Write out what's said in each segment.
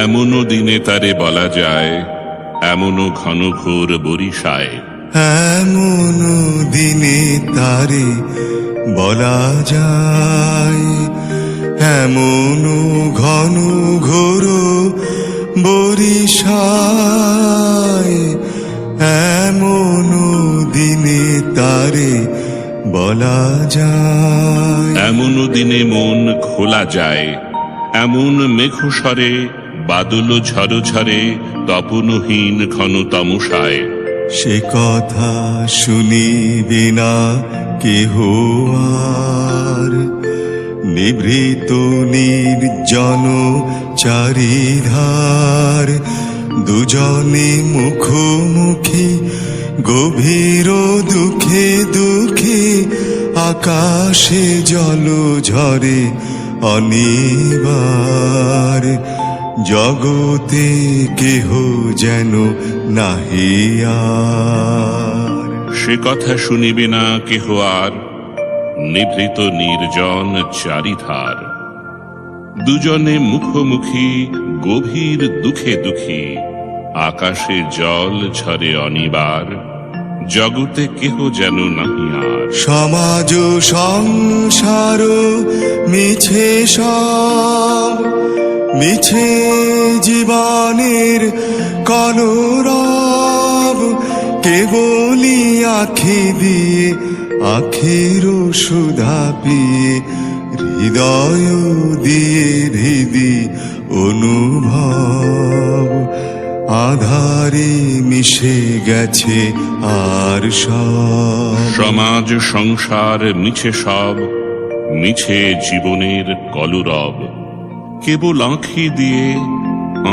এমনও দিনে তারে বলা যায় এমনও ঘন ঘোর বরিশায়। এমন দিনে তারে বলা যায় এমন ঘন ঘোর বরিশায়। এমন দিনে তারে বলা যায়। এমন দিনে মন খোলা যায় এমন মেঘস্বরে বাদল ঝড় ঝরে তপনহীন ঘন তমসায়। সে কথা শুনিবে না কেহ আর। নিভৃত নির্জন চারিধার, দুজনে মুখোমুখি, গভীর দুঃখে দুঃখে আকাশে জল ঝরে অনিবার। জগতে কেহ যেন নাহিয়ার সে কথা শুনিবে না কেহ আর নিভৃত নির্জন চারিধার। দুজনে মুখোমুখি গভীর দুঃখে দুঃখী আকাশে জল ঝরে অনিবার জগতে কেহ যেন নাহি আর। সমাজ সংসার মিছে সব মিছে জীবনের কলরব কেবলি আখি দিয়ে, আখের সুধা পিয়ে হৃদয় দিয়ে হৃদি অনুভব। আধারে মিশে গেছে আর সব। সমাজ, সংসার, মিছে সব, মিছে জীবনের কলরব। কেবল আঁখি দিয়ে,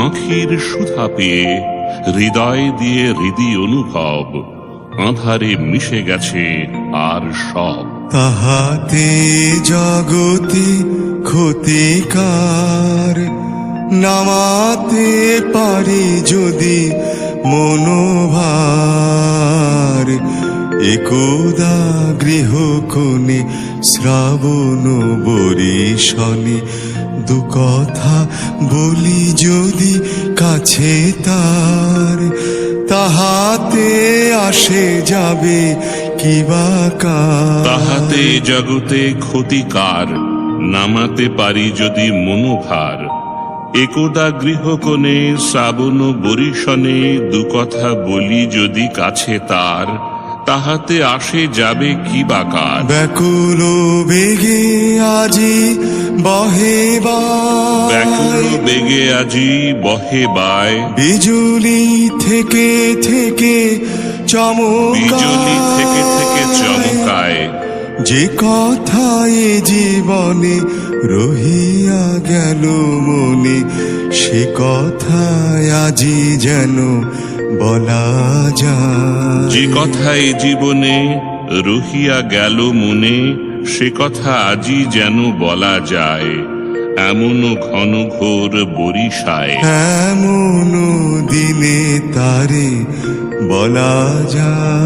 আঁখির সুধা পেয়ে, হৃদয় দিয়ে হৃদি অনুভব, আধারে মিশে গেছে আর সব। তাহাতে জগতে ক্ষতিকার, নামাতে পারি যদি মনোভার, একদা গৃহ কোণে শ্রাবণ বরিশনে দু কথা বলি যদি কাছে তার তাহাতে আসে যাবে কিবা কার? তাহাতে জগতে ক্ষতিকার নামাতে পারি যদি মনোভার। একদা গৃহকোণে শ্রাবণ বরিশনে দু কথা বলি যদি কাছে তার তাহাতে আসে যাবে কি বাকার ব্যাকুল বেগে আজি বহে ব্যাকুল বেগে আজি বহে বায় বিজুলি থেকে থেকে বিজলি থেকে থেকে চমকায়। যে কথায় জীবনে রহিয়া গেল মনে সে কথায় আজি যেন বলা যায়। যে কথায় জীবনে রহিয়া গেল মনে সে কথা আজই যেন বলা যায়, এমন ঘন ঘোর বরিশায়। এমন দিনে তারে বলা যায়।